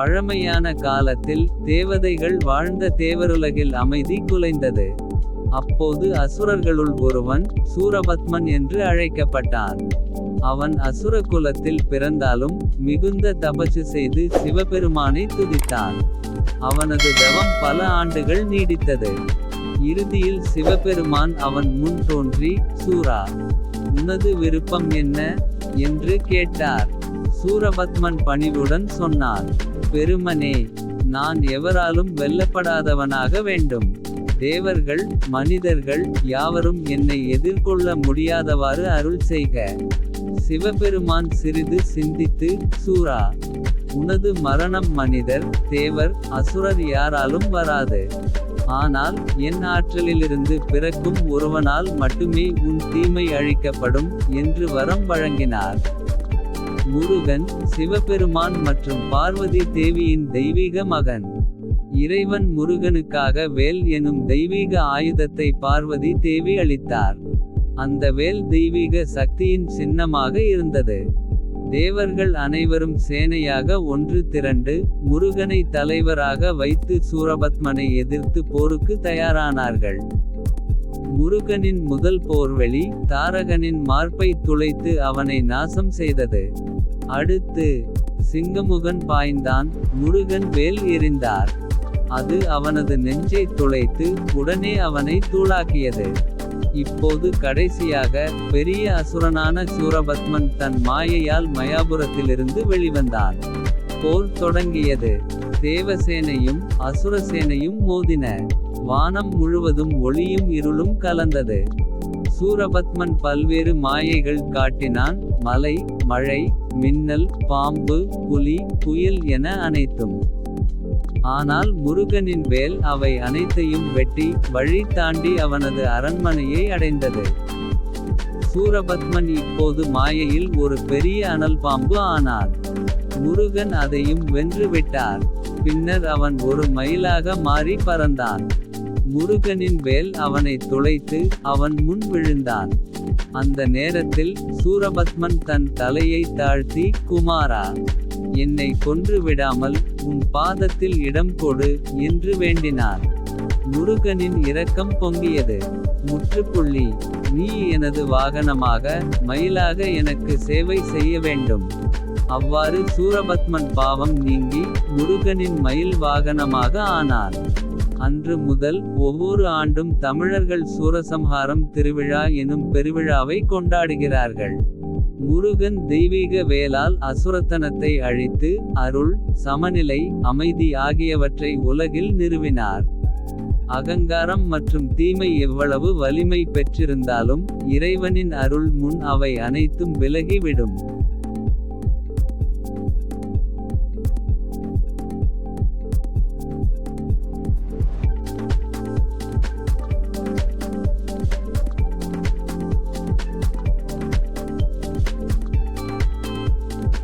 பழமையான காலத்தில் தேவதைகள் வாழ்ந்த தேவருலகில் அமைதி குலைந்தது. அப்போது அசுரர்களுள் ஒருவன் சூரபத்மன் என்று அழைக்கப்பட்டான். அவன் அசுர குலத்தில் பிறந்தாலும் மிகுந்த தபசு செய்து சிவபெருமானை துதித்தான். அவனது தவம் பல ஆண்டுகள் நீடித்தது. இறுதியில் சிவபெருமான் அவன் முன் தோன்றி சூரா. உனது விருப்பம் என்ன என்று கேட்டார். சூரபத்மன் பணிவுடன் சொன்னார் பெருமனே நான் எவராலும் வெல்லப்படாதவனாக வேண்டும். தேவர்கள் மனிதர்கள் யாவரும் என்னை எதிர்கொள்ள முடியாதவாறு அருள் செய்க. சிவபெருமான் சிறிது சிந்தித்து சூரா. உனது மரணம் மனிதர் தேவர் அசுரர் யாராலும் வராது. ஆனால் என் ஆற்றலிலிருந்து பிறக்கும் ஒருவனால் மட்டுமே உன் தீமை அழிக்கப்படும் என்று வரம் வழங்கினார். முருகன் சிவபெருமான் மற்றும் பார்வதி தேவியின் தெய்வீக மகன். இறைவன் முருகனுக்காக வேல் எனும் தெய்வீக ஆயுதத்தை பார்வதி தேவி அளித்தார். அந்த வேல் தெய்வீக சக்தியின் சின்னமாக இருந்தது. தேவர்கள் அனைவரும் சேனையாக ஒன்று திரண்டு. முருகனை தலைவராக வைத்து சூரபத்மனை எதிர்த்து போருக்கு தயாரானார்கள். முருகனின் முதல் போர்வெளி தாரகனின் மார்பை துளைத்து அவனை நாசம் செய்தது. அடுத்து சிங்கமுகன் பாய்ந்தான் முருகன் வேல் எறிந்தார். அது அவனது நெஞ்சை துளைத்து உடனே அவனை தூளாக்கியது. இப்போது கடைசியாக பெரிய அசுரனான சூரபத்மன் தன் மாயையால் மயாபுரத்திலிருந்து வெளிவந்தான். போர் தொடங்கியது தேவசேனையும் அசுரசேனையும் மோதின. வானம் முழுவதும் ஒளியும் இருளும் கலந்தது. சூரபத்மன் பல்வேறு மாயைகள் காட்டினான் மலை மழை மின்னல் பாம்பு புலி புயல் என அனைத்தும். ஆனால் முருகனின் வேல் அவை அனைத்தையும் வெட்டி வழி தாண்டி அவனது அரண்மனையை அடைந்தது. சூரபத்மன் இப்போது மாயையில் ஒரு பெரிய அனல் பாம்பு ஆனார் முருகன் அதையும் வென்று விட்டார். பின்னர் அவன் ஒரு மயிலாக மாறி பறந்தான். முருகனின் வேல் அவனை துளைத்து அவன் முன் விழுந்தான். அந்த நேரத்தில் சூரபத்மன் தன் தலையை தாழ்த்தி குமாரா. என்னை கொன்று விடாமல் உன் பாதத்தில் இடம் கொடு என்று வேண்டினார் முருகனின் இரக்கம் பொங்கியது. முற்றுப்புள்ளி நீ எனது வாகனமாக மயிலாக எனக்கு சேவை செய்ய வேண்டும். அவ்வாறு சூரபத்மன் பாவம் நீங்கி முருகனின் மயில் வாகனமாக ஆனார் அன்று முதல் ஒவ்வொரு ஆண்டும் தமிழர்கள் சூரசம்ஹாரம் திருவிழா எனும் பெருவிழாவை கொண்டாடுகிறார்கள். முருகன் தெய்வீக வேலால் அசுரத்தனத்தை அழித்து அருள் சமநிலை அமைதி ஆகியவற்றை உலகில் நிறுவினார். அகங்காரம் மற்றும் தீமை எவ்வளவு வலிமை பெற்றிருந்தாலும் இறைவனின் அருள் முன் அவை அனைத்தும் விலகிவிடும்